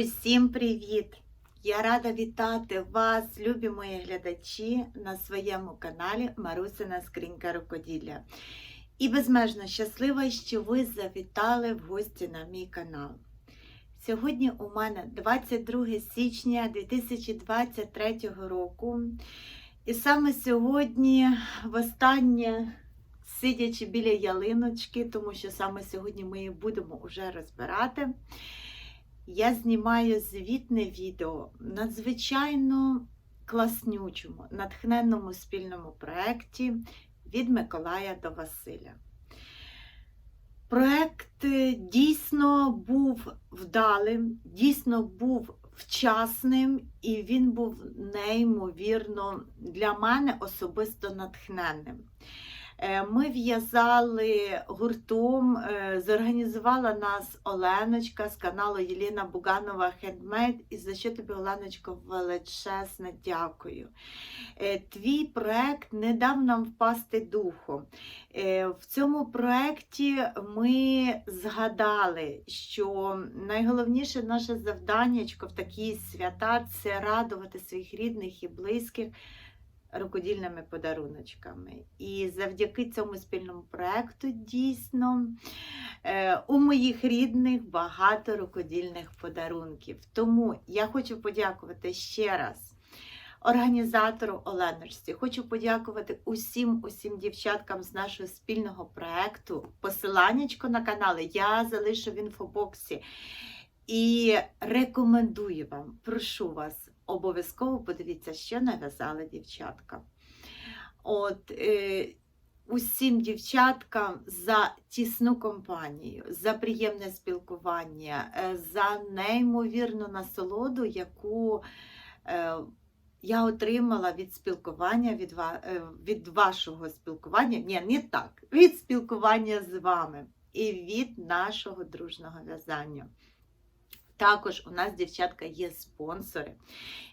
Усім привіт! Я рада вітати вас, любі мої глядачі, на своєму каналі Марусина Скринька Рукоділля. І безмежно щаслива, що ви завітали в гості на мій канал. Сьогодні у мене 22 січня 2023 року. І саме сьогодні, востаннє, сидячи біля ялиночки, тому що саме сьогодні ми її будемо вже розбирати. Я знімаю звітне відео надзвичайно класнючому, натхненному спільному проєкті від Миколая до Василя. Проєкт е, дійсно був вдалим, дійсно був вчасним, і він був неймовірно для мене особисто натхненним. Е, Ми в'язали гуртом, е, зорганізувала нас Оленочка з каналу Єліна Буганова Хендмейд. І за що тобі, Оленочко, величезне дякую. Е, Твій проект не дав нам впасти духом. В цьому проєкті ми згадали, що найголовніше наше завданнячко в такі свята це радувати своїх рідних і близьких рукодільними подаруночками. І завдяки цьому спільному проєкту дійсно е, у моїх рідних багато рукодільних подарунків. Тому я хочу подякувати ще раз. Організатору Оленочці хочу подякувати усім усім дівчаткам з нашого спільного проєкту. Посиланнячко на канали я залишу в інфобоксі. І рекомендую вам, прошу вас, обов'язково подивіться, що нав'язала дівчатка. От, е, усім дівчаткам за тісну компанію, за приємне спілкування, е, за неймовірну насолоду, яку е, я отримала від спілкування, від, е, від вашого спілкування, ні, не так, від спілкування з вами і від нашого дружного в'язання. Також у нас, дівчатка, є спонсори,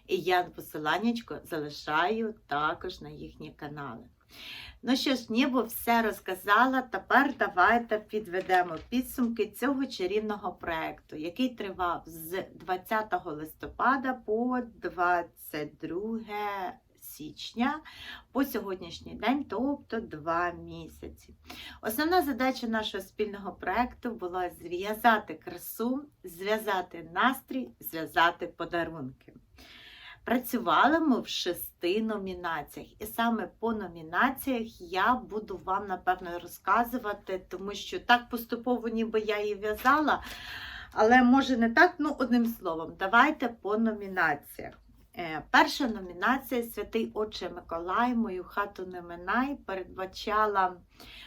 і я посиланнячко залишаю також на їхні канали. Ну що ж, ніби все розказала. Тепер давайте підведемо підсумки цього чарівного проєкту, який тривав з 20 листопада по 22 січня по сьогоднішній день, тобто два місяці. Основна задача нашого спільного проєкту була зв'язати красу, зв'язати настрій, зв'язати подарунки. Працювали ми в шести номінаціях, і саме по номінаціях я буду вам, напевно, розказувати, тому що так поступово, ніби я її в'язала, але може не так, ну, одним словом, давайте по номінаціях. Е, Перша номінація Святий Отче Миколай, мою хату не минай, передбачала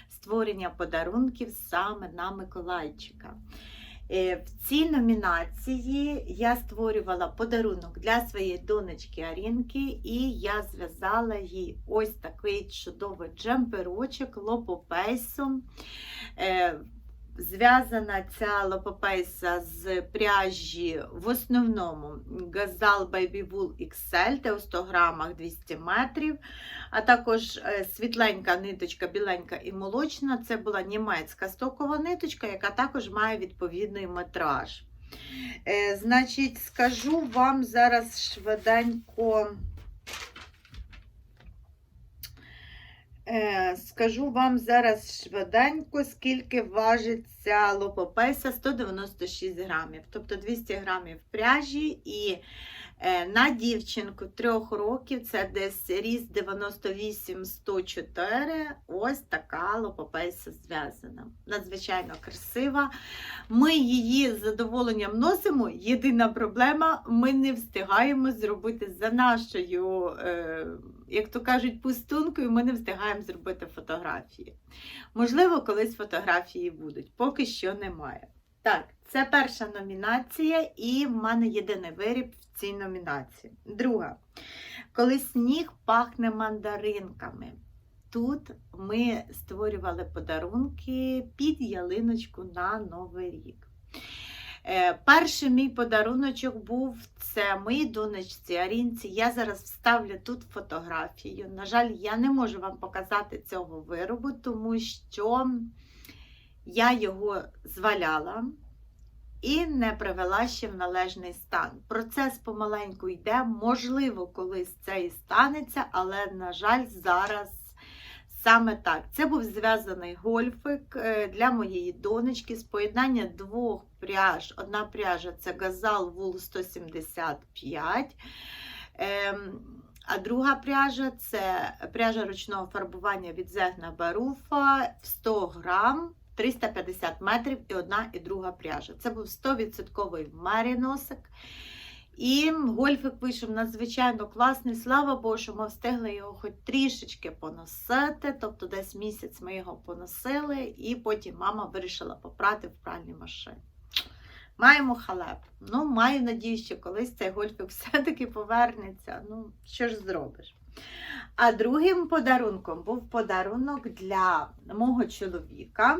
створення подарунків саме на Миколайчика. Е, В цій номінації я створювала подарунок для своєї донечки Арінки, і я зв'язала їй ось такий чудовий джемперочок лопопейсом. Зв'язана ця лопопейса з пряжі в основному Gazal Baby Wool XL, те у 100 грамах 200 метрів, а також е, світленька ниточка, біленька і молочна. Це була німецька стокова ниточка, яка також має відповідний метраж. Е, Значить, скажу вам зараз швиденько. Е, Скажу вам зараз швиденько, скільки важить ця лопопеса 196 грамів, тобто 200 грамів пряжі. І е, на дівчинку трьох років це десь ріст 98-104. Ось така лопопеса зв'язана. Надзвичайно красива. Ми її з задоволенням носимо. Єдина проблема, ми не встигаємо зробити за нашою. Як то кажуть, пустункою ми не встигаємо зробити фотографії. Можливо, колись фотографії будуть, поки що немає. Так, це перша номінація, і в мене єдиний виріб в цій номінації. Друга. Коли сніг пахне мандаринками. Тут ми створювали подарунки під ялиночку на Новий рік. Е, Перший мій подаруночок був це моїй донечці Арінці. Я зараз вставлю тут фотографію. На жаль, я не можу вам показати цього виробу, тому що я його зваляла. і не привела ще в належний стан. Процес помаленьку йде, можливо, колись це і станеться, але, на жаль, зараз. Саме так. Це був зв'язаний гольфик е, для моєї донечки з поєднання двох пряж. Одна пряжа це газал Вул 175. Ем, а друга пряжа це пряжа ручного фарбування від Зегна Баруфа в 100 грам, 350 метрів і одна і друга пряжа. Це був 100% меріносик. І гольфик вийшов надзвичайно класний. Слава Богу, що ми встигли його хоч трішечки поносити. Тобто десь місяць ми його поносили, і потім мама вирішила попрати в пральній машині. Маємо халеп. Ну, маю надію, що колись цей гольфик все-таки повернеться. Ну, що ж зробиш? А другим подарунком був подарунок для мого чоловіка.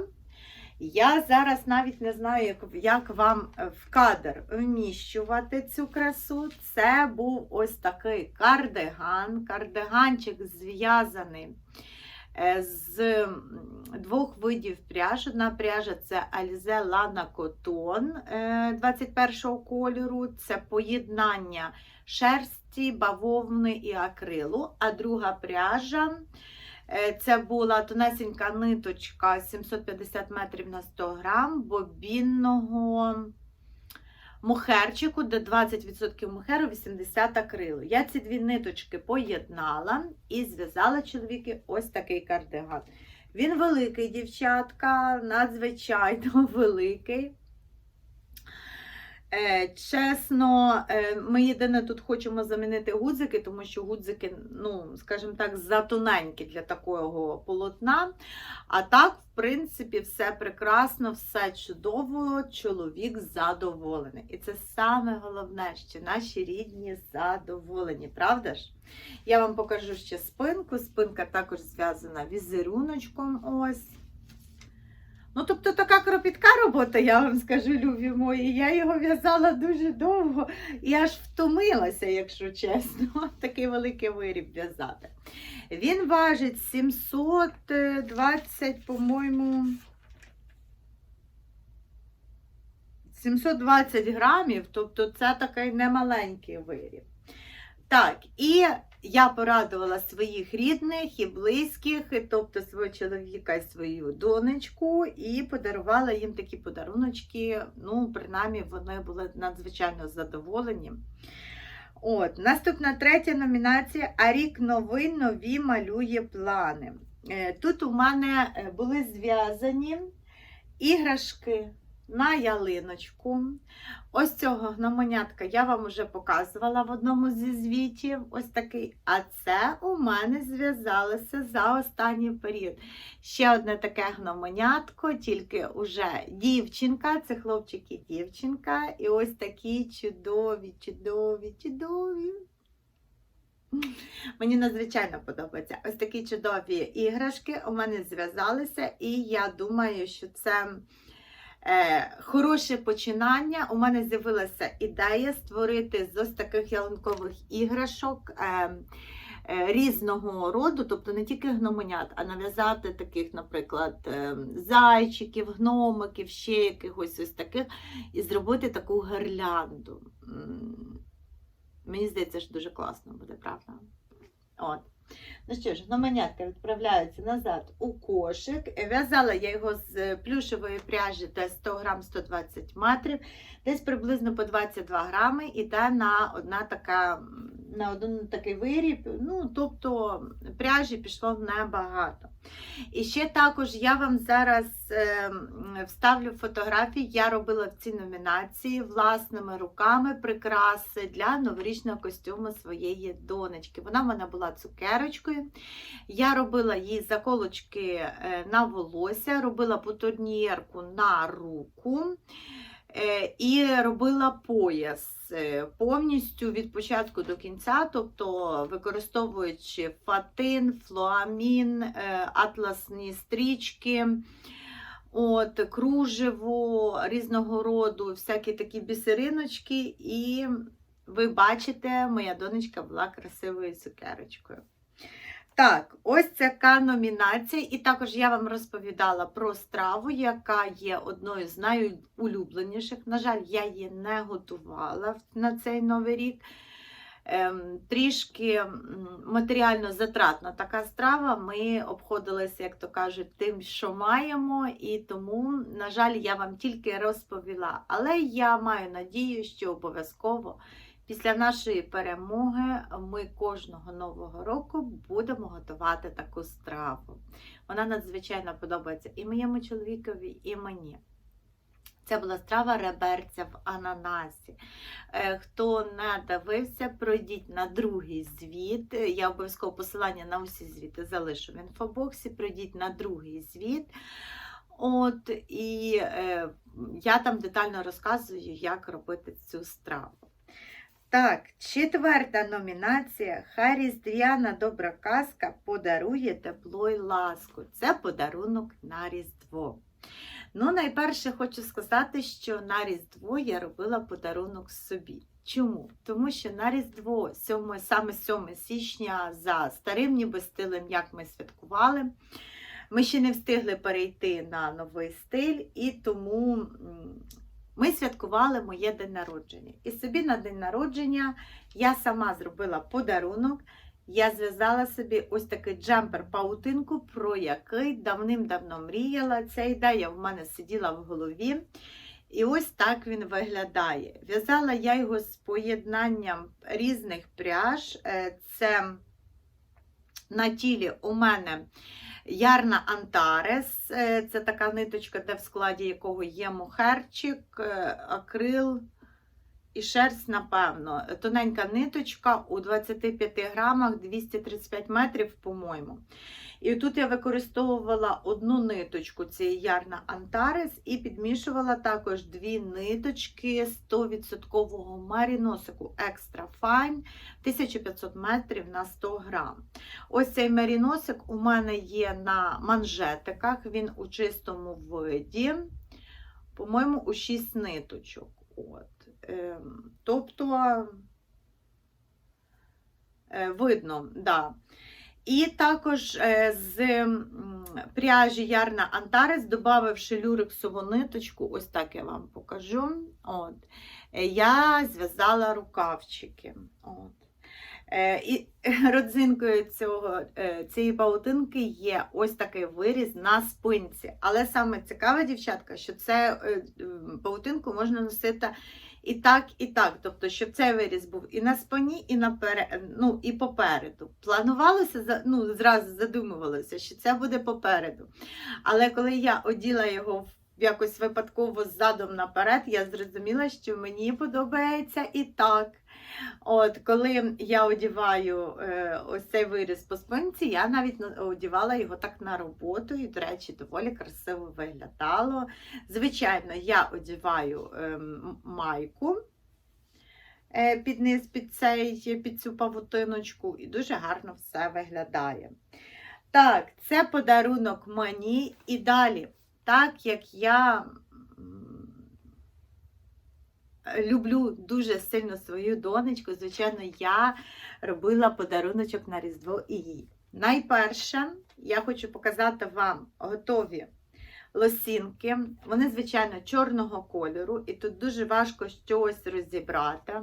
Я зараз навіть не знаю, як, як вам в кадр вміщувати цю красу. Це був ось такий кардиган. Кардиганчик зв'язаний з двох видів пряж. Одна пряжа це Alize Lana Cotton е, 21 кольору. Це поєднання шерсті, бавовни і акрилу. А друга пряжа. Е, Це була тонесенька ниточка 750 метрів на 100 грам бобінного мухерчику, де 20% мухеру, 80 акрилу. Я ці дві ниточки поєднала і зв'язала чоловіки ось такий кардиган. Він великий, дівчатка, надзвичайно великий. Е, Чесно, е, ми єдине тут хочемо замінити гудзики, тому що гудзики, ну, скажімо так, затоненькі для такого полотна. А так, в принципі, все прекрасно, все чудово, чоловік задоволений. І це саме головне, що наші рідні задоволені, правда ж? Я вам покажу ще спинку. Спинка також зв'язана візеруночком. Ось. Ну, тобто така кропітка робота, я вам скажу, любі мої. Я його в'язала дуже довго і аж втомилася, якщо чесно, такий великий виріб в'язати. Він важить 720, по-моєму. 720 грамів, тобто це такий немаленький виріб. Так, і я порадувала своїх рідних і близьких, тобто свого чоловіка і свою донечку, і подарувала їм такі подаруночки. Ну, принаймні, вони були надзвичайно задоволені. От, Наступна третя номінація А рік новий нові малює плани. Е, Тут у мене е, були зв'язані іграшки на ялиночку. Ось цього гномонятка я вам вже показувала в одному зі звітів. Ось такий. А це у мене зв'язалося за останній період. Ще одне таке гномонятко, тільки уже дівчинка, це хлопчик і дівчинка. І ось такі чудові, чудові, чудові. Мені надзвичайно подобається. Ось такі чудові іграшки у мене зв'язалися, і я думаю, що це е, хороше починання. У мене з'явилася ідея створити з ось таких ялинкових іграшок. Е, е, Різного роду, тобто не тільки гномонят, а нав'язати таких, наприклад, е, зайчиків, гномиків, ще якихось ось таких, і зробити таку гирлянду. Мені здається, що дуже класно буде, правда? От. Ну що ж, гномонятка відправляється назад у кошик. В'язала я його з плюшевої пряжі де 100 грам 120 метрів, десь приблизно по 22 грами, іде на одна така, на один такий виріб. Ну, тобто пряжі пішло небагато. І ще також я вам зараз е, вставлю фотографії. Я робила в цій номінації власними руками прикраси для новорічного костюму своєї донечки. Вона в мене була цукерочкою. Я робила їй заколочки е, на волосся, робила бутоньєрку на руку. Е, І робила пояс е, повністю від початку до кінця, тобто використовуючи фатин, флуамін, е, атласні стрічки, от, кружево різного роду, всякі такі бісериночки. І ви бачите, моя донечка була красивою цукерочкою. Так, ось така номінація. І також я вам розповідала про страву, яка є одною з найулюбленіших. На жаль, я її не готувала на цей новий рік. Ем, трішки матеріально затратна така страва. Ми обходилися, як то кажуть, тим, що маємо, і тому, на жаль, я вам тільки розповіла. Але я маю надію, що обов'язково після нашої перемоги ми кожного нового року будемо готувати таку страву. Вона надзвичайно подобається і моєму чоловікові, і мені. Це була страва реберця в ананасі. Е, Хто не дивився, пройдіть на другий звіт. Я обов'язково посилання на усі звіти залишу в інфобоксі. Пройдіть на другий звіт. От, і е, я там детально розказую, як робити цю страву. Так, четверта номінація. Хай різдвяна добра казка подарує тепло й ласку. Це подарунок на Різдво. Ну, найперше хочу сказати, що на Різдво я робила подарунок собі. Чому? Тому що на Різдво, 7, саме 7 січня, за старим ніби стилем, як ми святкували, ми ще не встигли перейти на новий стиль, і тому ми святкували моє день народження. І собі на день народження я сама зробила подарунок. Я зв'язала собі ось такий джемпер-паутинку, про який давним-давно мріяла. Ця ідея в мене сиділа в голові. І ось так він виглядає. В'язала я його з поєднанням різних пряж. Е, Це на тілі у мене ярна Антарес. Е, Це така ниточка, де в складі якого є мухерчик, е, акрил і шерсть, напевно. Тоненька ниточка у 25 грамах 235 метрів, по-моєму. І тут я використовувала одну ниточку цієї ярна Антарес і підмішувала також дві ниточки 100% маріносику Extra Fine 1500 метрів на 100 грам. Ось цей маріносик у мене є на манжетиках, він у чистому виді, по-моєму, у 6 ниточок. От. Ем, Тобто е, видно, да. І також е, з пряжі Ярна Антарес, додавши люрексову ниточку, ось так я вам покажу. От, е, я зв'язала рукавчики. От. Е, І родзинкою цього, цієї паутинки є ось такий виріз на спинці. Але саме цікаве, дівчатка, що це паутинку можна носити і так, і так. Тобто, щоб цей виріз був і на спині, і наперед, ну, і попереду. Планувалося, ну, зразу задумувалося, що це буде попереду. Але коли я оділа його якось випадково задом наперед, я зрозуміла, що мені подобається і так. От, коли я одіваю е, ось цей виріз по спинці, я навіть одівала його так на роботу, і, до речі, доволі красиво виглядало. Звичайно, я одіваю ем, майку е, під низ, під, цей, під цю павутиночку, і дуже гарно все виглядає. Так, це подарунок мені і далі, так як я люблю дуже сильно свою донечку, звичайно, я робила подаруночок на Різдво і їй. Найперше, я хочу показати вам готові лосінки. Вони, звичайно, чорного кольору, і тут дуже важко щось розібрати.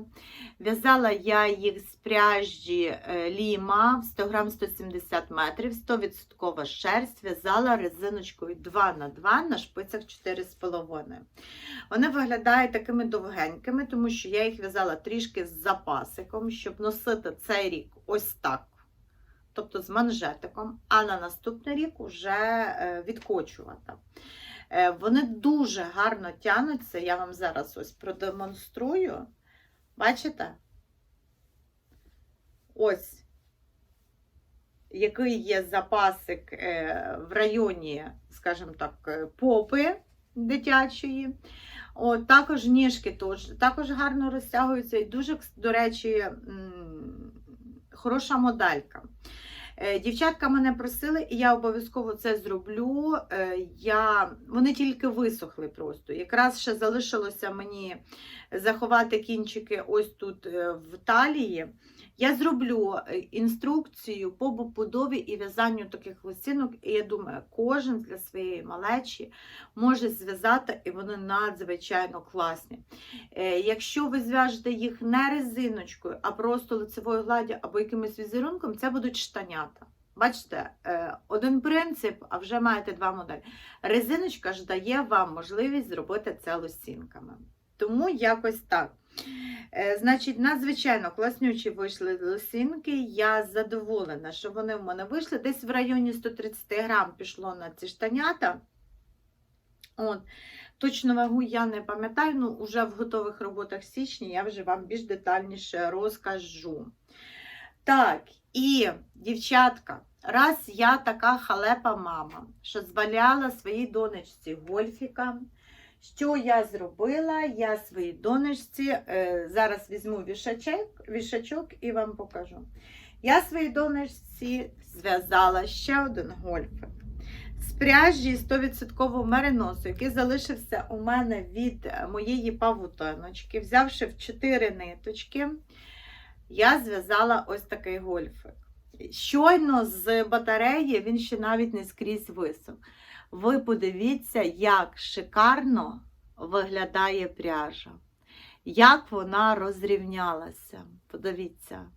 В'язала я їх з пряжі е, Ліма в 100 грам 170 метрів, 100% шерсть, в'язала резиночкою 2х2 на шпицях 4,5. Вони виглядають такими довгенькими, тому що я їх в'язала трішки з запасиком, щоб носити цей рік ось так. Тобто з манжетиком, а на наступний рік вже е, відкочувати. Е, Вони дуже гарно тянуться. Я вам зараз ось продемонструю. Бачите? Ось який є запасик е, в районі, скажімо так, попи дитячої. От, також ніжки також гарно розтягуються і дуже, до речі, хороша моделька. Е, Дівчатка мене просили, і я обов'язково це зроблю. Е, Я... Вони тільки висохли просто. Якраз ще залишилося мені заховати кінчики ось тут е, в талії. Я зроблю е, інструкцію по побудові і в'язанню таких лосінок, і я думаю, кожен для своєї малечі може зв'язати, і вони надзвичайно класні. Е, Якщо ви зв'яжете їх не резиночкою, а просто лицевою гладдю або якимось візерунком, це будуть штанята. Бачите, е, один принцип, а вже маєте два моделі. Резиночка ж дає вам можливість зробити це лосінками. Тому якось так. Е, Значить, надзвичайно класнючі вийшли лосінки. Я задоволена, що вони в мене вийшли. Десь в районі 130 грам пішло на ці штанята. От. Точну вагу я не пам'ятаю, ну вже в готових роботах січні я вже вам більш детальніше розкажу. Так, і, дівчатка, раз я така халепа мама, що зваляла своїй донечці гольфіка, що я зробила? Я своїй донечці, е, зараз візьму вішачок, вішачок і вам покажу. Я своїй донечці зв'язала ще один гольфик. З пряжі 100% мериносу, який залишився у мене від моєї павутиночки, взявши в 4 ниточки, я зв'язала ось такий гольфик. Щойно з батареї він ще навіть не скрізь висох. Ви подивіться, як шикарно виглядає пряжа, як вона розрівнялася. Подивіться,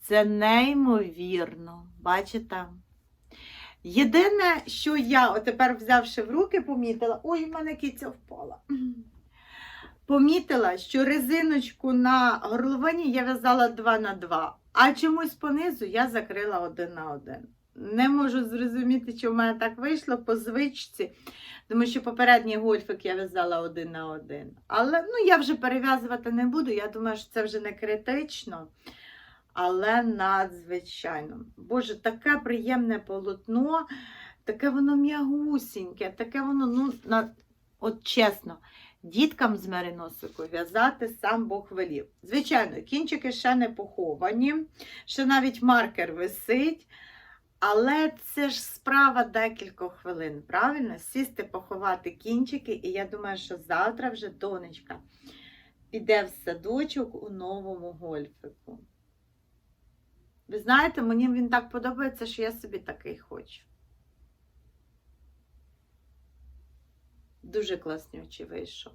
це неймовірно, бачите? Єдине, що я отепер взявши в руки, помітила, ой, в мене киця впала. Помітила, що резиночку на горловині я в'язала 2 на 2, а чомусь понизу я закрила один на один. Не можу зрозуміти, чи в мене так вийшло по звичці, тому що попередній гольфик я в'язала один на один. Але ну, я вже перев'язувати не буду, я думаю, що це вже не критично. Але надзвичайно. Боже, таке приємне полотно, таке воно м'ягусіньке, таке воно, ну, на... от чесно, діткам з мериносикою в'язати сам Бог велів. Звичайно, кінчики ще не поховані, ще навіть маркер висить. Але це ж справа декількох хвилин, правильно? Сісти, поховати кінчики, і я думаю, що завтра вже донечка піде в садочок у новому гольфику. Ви знаєте, мені він так подобається, що я собі такий хочу. Дуже класнючий вийшов.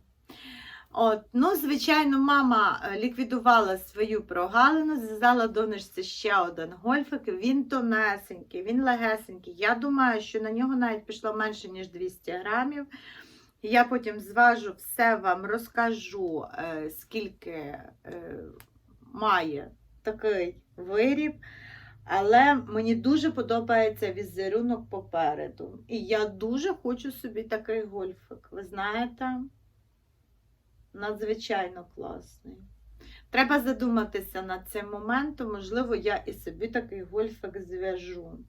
От, ну, звичайно, мама е, ліквідувала свою прогалину, зв'язала донечці ще один гольфик. Він тонесенький, він легесенький. Я думаю, що на нього навіть пішло менше, ніж 200 грамів. Я потім зважу все вам розкажу, е, скільки е, має такий виріб. Але мені дуже подобається візерунок попереду. І я дуже хочу собі такий гольфик. Ви знаєте? Надзвичайно класний. Треба задуматися над цим моментом, можливо, я і собі такий гольфик зв'яжу.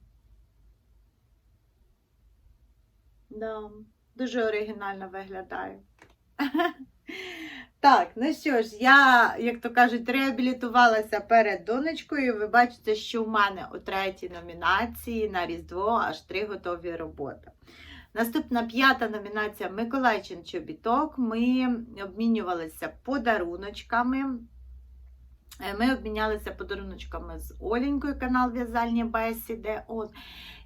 Да, дуже оригінально виглядає. Так, ну що ж, я, як то кажуть, реабілітувалася перед донечкою. Ви бачите, що в мене у третій номінації на Різдво аж три готові роботи. Наступна п'ята номінація Миколайчин чобіток. Ми обмінювалися подаруночками. Е, Ми обмінялися подаруночками з Оленькою, канал В'язальні бесіди. От.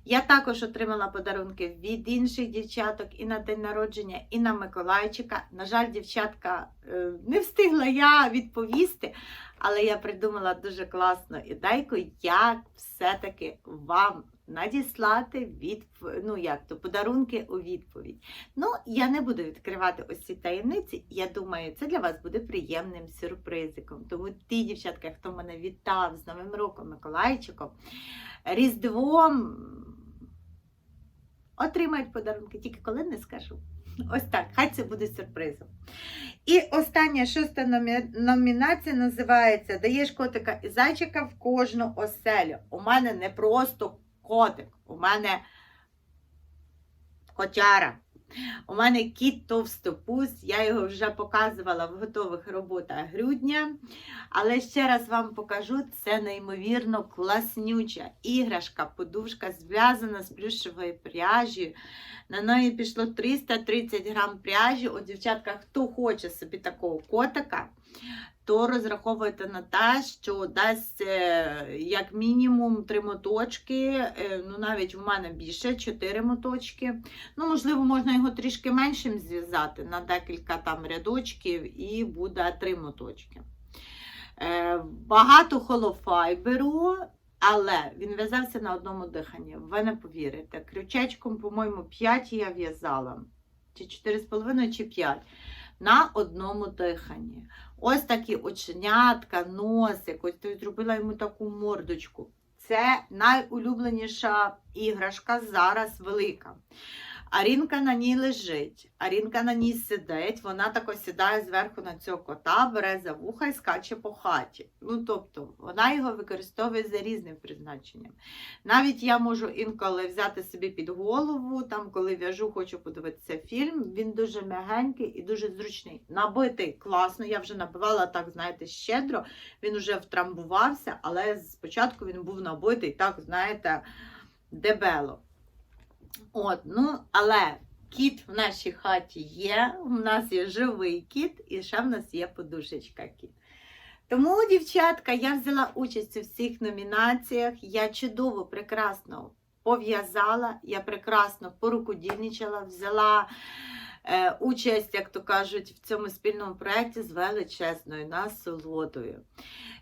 Я також отримала подарунки від інших дівчаток і на день народження, і на Миколайчика. На жаль, дівчатка е, не встигла я відповісти, але я придумала дуже класну ідейку, як все-таки вам надіслати від, ну як то, подарунки у відповідь. Ну, я не буду відкривати ось ці таємниці. Я думаю, це для вас буде приємним сюрпризиком. Тому ті, дівчатка, хто мене вітав з Новим роком Миколайчиком, Різдвом, отримають подарунки, тільки коли не скажу. Ось так, хай це буде сюрпризом. І остання шоста номі- номінація називається Даєш котика і зайчика в кожну оселю. У мене не просто котик, у мене котяра. У мене кіт товстопуз, я його вже показувала в готових роботах грудня. Але ще раз вам покажу, це неймовірно класнюча іграшка, подушка зв'язана з плюшевою пряжею. На неї пішло 330 грам пряжі. От, дівчатка, хто хоче собі такого котика, то розраховуйте на те, що дасть е, як мінімум три моточки, е, ну навіть в мене більше 4 моточки. Ну, можливо, можна його трішки меншим зв'язати на декілька там рядочків і буде три моточки. Е, Багато холофайберу, але він в'язався на одному диханні. Ви не повірите. Крючечком, по-моєму, 5 я в'язала. Чи 4,5, чи 5 на одному диханні. Ось такі оченятка, носик, ось ти зробила йому таку мордочку. Це найулюбленіша іграшка зараз велика. Арінка на ній лежить, Арінка на ній сидить, вона тако сідає зверху на цього кота, бере за вуха і скаче по хаті. Ну, тобто, вона його використовує за різним призначенням. Навіть я можу інколи взяти собі під голову, там, коли в'яжу, хочу подивитися фільм. Він дуже м'ягенький і дуже зручний. Набитий класно, я вже набивала так, знаєте, щедро. Він вже втрамбувався, але спочатку він був набитий, так, знаєте, дебело. От, ну, але кіт в нашій хаті є, у нас є живий кіт, і ще в нас є подушечка кіт. Тому, дівчатка, я взяла участь у всіх номінаціях. Я чудово, прекрасно пов'язала, я прекрасно порукодільничала, взяла участь, як то кажуть, в цьому спільному проєкті з величезною насолодою.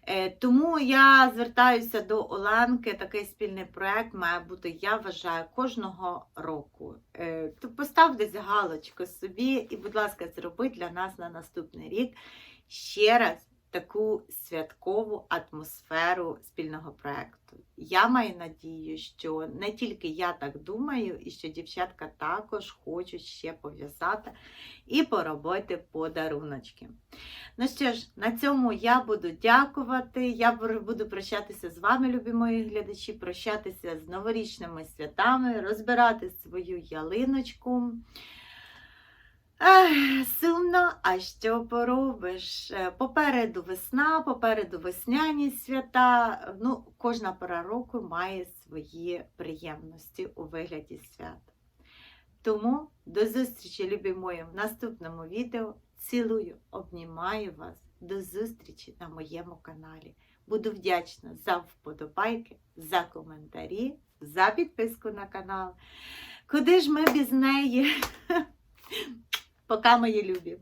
Е, Тому я звертаюся до Оленки. Такий спільний проект має бути, я вважаю, кожного року. Е, То постав десь галочку собі і, будь ласка, зроби для нас на наступний рік ще раз таку святкову атмосферу спільного проекту. Я маю надію, що не тільки я так думаю, і що дівчатка також хочуть ще пов'язати і поробити подаруночки. Ну що ж, на цьому я буду дякувати. Я буду прощатися з вами, любі мої глядачі, прощатися з новорічними святами, розбирати свою ялиночку. Сумно, а що поробиш? Е, Попереду весна, попереду весняні свята. Ну, кожна пора року має свої приємності у вигляді свят. Тому до зустрічі, любі мої, в наступному відео. Цілую, обнімаю вас. До зустрічі на моєму каналі. Буду вдячна за вподобайки, за коментарі, за підписку на канал. Куди ж ми без неї? Пока, мої любі!